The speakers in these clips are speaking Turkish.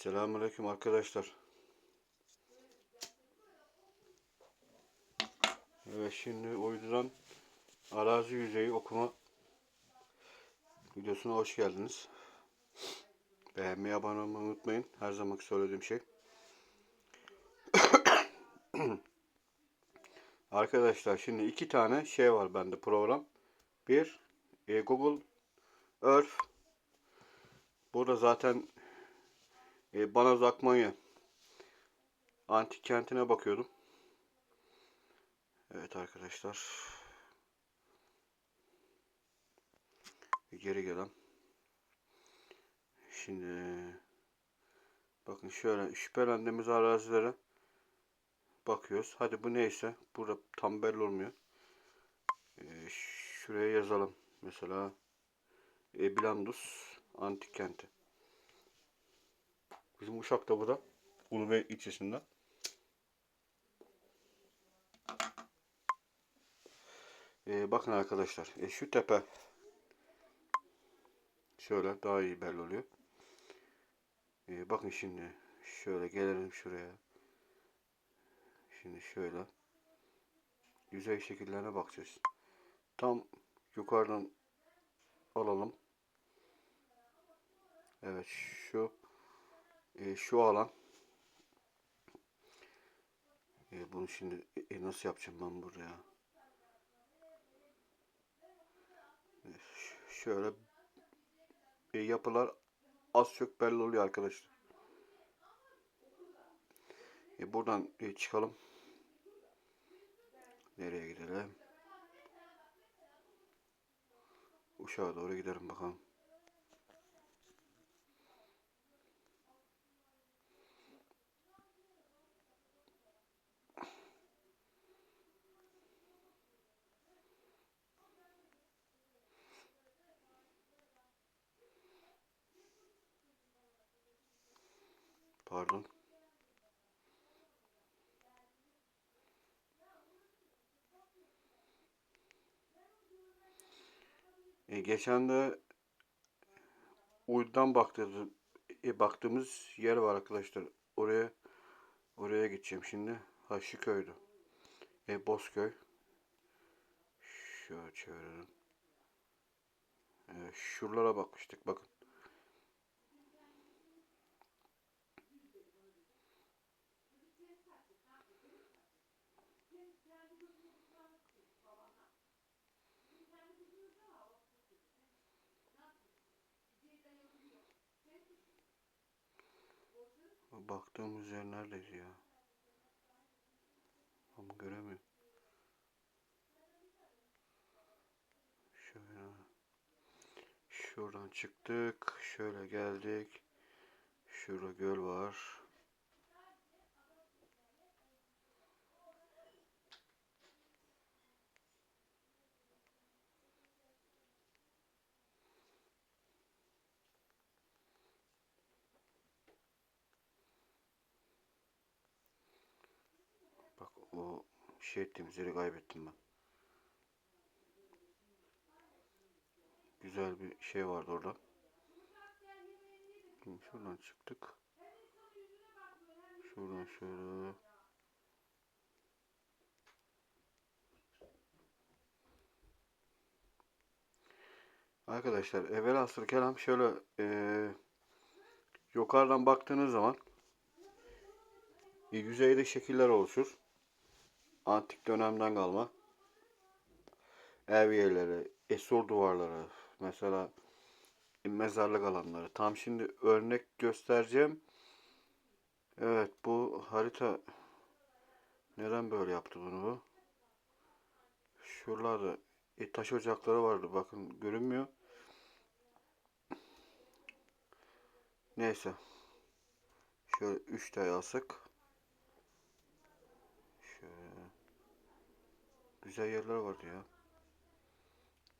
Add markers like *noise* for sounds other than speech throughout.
Selamünaleyküm arkadaşlar. Şimdi uydudan arazi yüzeyi okuma videosuna hoş geldiniz. Beğenmeyi, abone olmayı unutmayın. Her zaman söylediğim şey. *coughs* Arkadaşlar şimdi iki tane şey var bende program. Bir e, Google Earth. Burada zaten e, Banaz Akmanya antik kentine bakıyordum. Evet arkadaşlar. Geri gelen. Şimdi bakın şöyle şüphelendiğimiz arazilere bakıyoruz. Hadi bu neyse. Burada tam belli olmuyor. E, şuraya yazalım. Mesela e, Blandus antik kenti. Bizim Uşak'ta bu da. Ulubey ilçesinde. Ee, bakın arkadaşlar. E, şu tepe şöyle daha iyi belli oluyor. Ee, bakın şimdi şöyle gelelim şuraya. Şimdi şöyle yüzey şekillerine bakacağız. Tam yukarıdan alalım. Evet şu e, şu alan e, bunu şimdi e, nasıl yapacağım ben buraya e, ş- şöyle e, yapılar az çok belli oluyor arkadaşlar. E, buradan e, çıkalım. Nereye gidelim? Uşağa doğru gidelim bakalım Pardon. E, geçen de uydudan baktığımız, e, baktığımız yer var arkadaşlar. Oraya oraya gideceğim şimdi. Ha şu köydü. E, Bozköy. Şöyle çevirelim. E, şuralara bakmıştık bakın. Baktığımız yer neredeydi ya? Ama göremiyorum. Şöyle. Şuradan çıktık. Şöyle geldik. Şurada göl var. O şey ettiğimiz yeri kaybettim ben. Güzel bir şey vardı orada. Şuradan çıktık. Şuradan şöyle. Arkadaşlar evvelhasıl kelam şöyle eee yukarıdan baktığınız zaman e, yüzeyde şekiller oluşur. Antik dönemden kalma. Evyeleri, esur duvarları, mesela mezarlık alanları. Tam şimdi örnek göstereceğim. Evet bu harita neden böyle yaptı bunu bu? Şuralarda e, taş ocakları vardı. Bakın görünmüyor. Neyse. Şöyle 3 tane alsak. Güzel yerler vardı ya.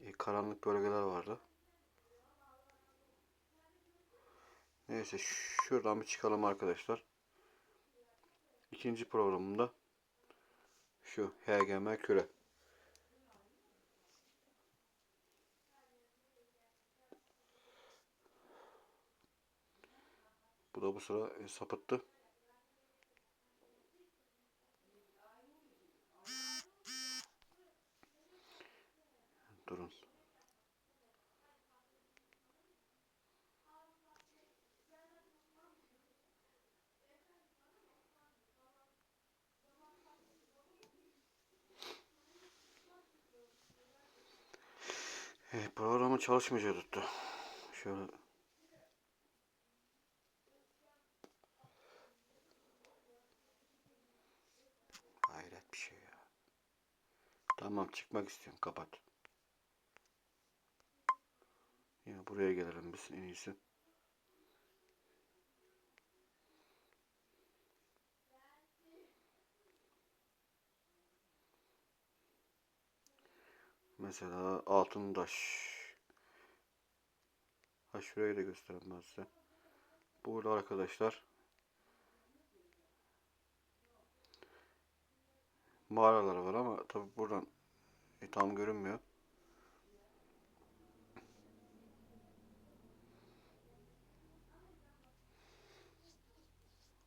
E, karanlık bölgeler vardı. Neyse şuradan bir çıkalım arkadaşlar. İkinci programımda şu HGM küre. Bu da bu sıra e, sapıttı. Çalışmayacak tuttu. Şöyle Hayret bir şey ya. Tamam çıkmak istiyorum. Kapat. Yine buraya gelelim biz en iyisi. Mesela altın taş. Ha şurayı da göstereyim ben size. Burada arkadaşlar mağaralar var ama tabi buradan e, tam görünmüyor.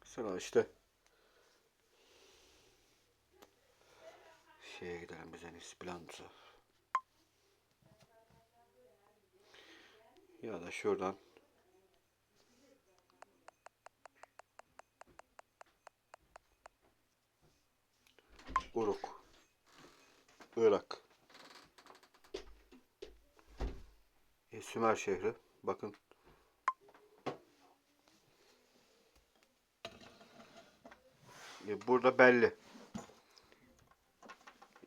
Mesela işte şeye gidelim biz en iyisi. Ya da şuradan. Uruk. Irak. E, Sümer şehri. Bakın. E, burada belli.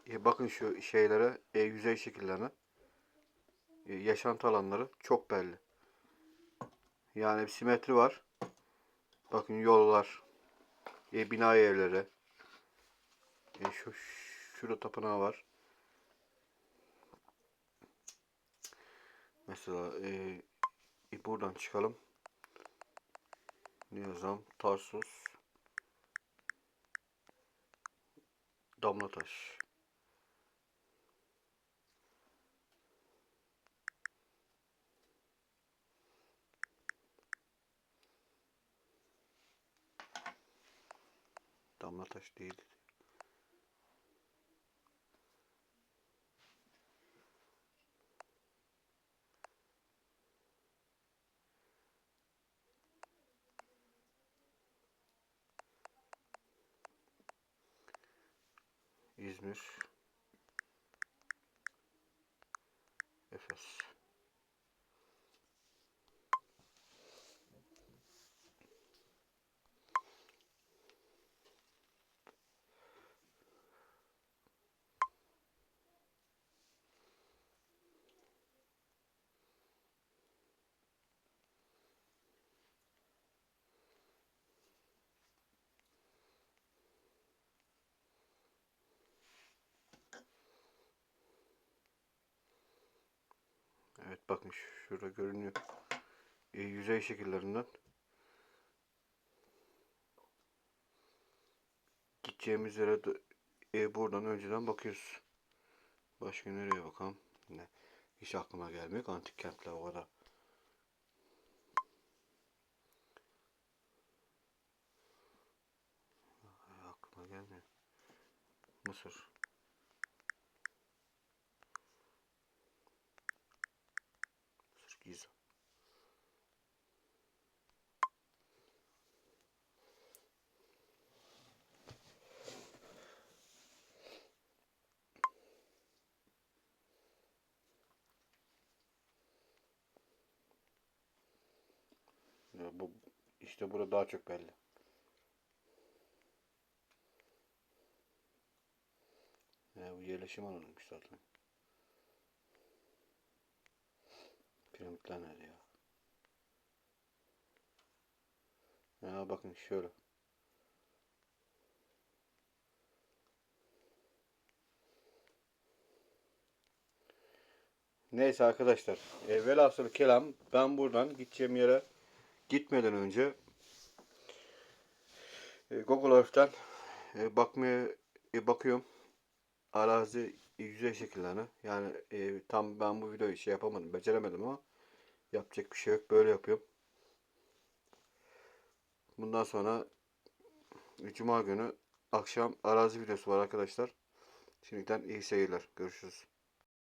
E, bakın şu şeylere e, yüzey şekillerine yaşantı alanları çok belli yani bir simetri var bakın yollar e, bina evleri e, şu şurada tapınağı var Mesela e, e, buradan çıkalım. Ne yazalım? Tarsus. Damlataş. Damlataş değil. İzmir. Efes. Evet bakın şurada görünüyor. E, yüzey şekillerinden. Gideceğimiz yere de, e, buradan önceden bakıyoruz. Başka nereye bakalım? Ne? Hiç aklıma gelmiyor. Antik kentler o kadar. Aklıma gelmiyor. Mısır. Mısır Giza. Ya bu işte burada daha çok belli. Ya bu yerleşim alanıymış zaten. Piramitler nerede ya? Ya bakın şöyle. Neyse arkadaşlar. E, velhasıl kelam ben buradan gideceğim yere gitmeden önce e, Google Earth'ten e, bakmaya e, bakıyorum. Arazi yüzey şekillerini. Yani tam ben bu videoyu şey yapamadım, beceremedim ama yapacak bir şey yok. Böyle yapıyorum. Bundan sonra Cuma günü akşam arazi videosu var arkadaşlar. Şimdiden iyi seyirler. Görüşürüz.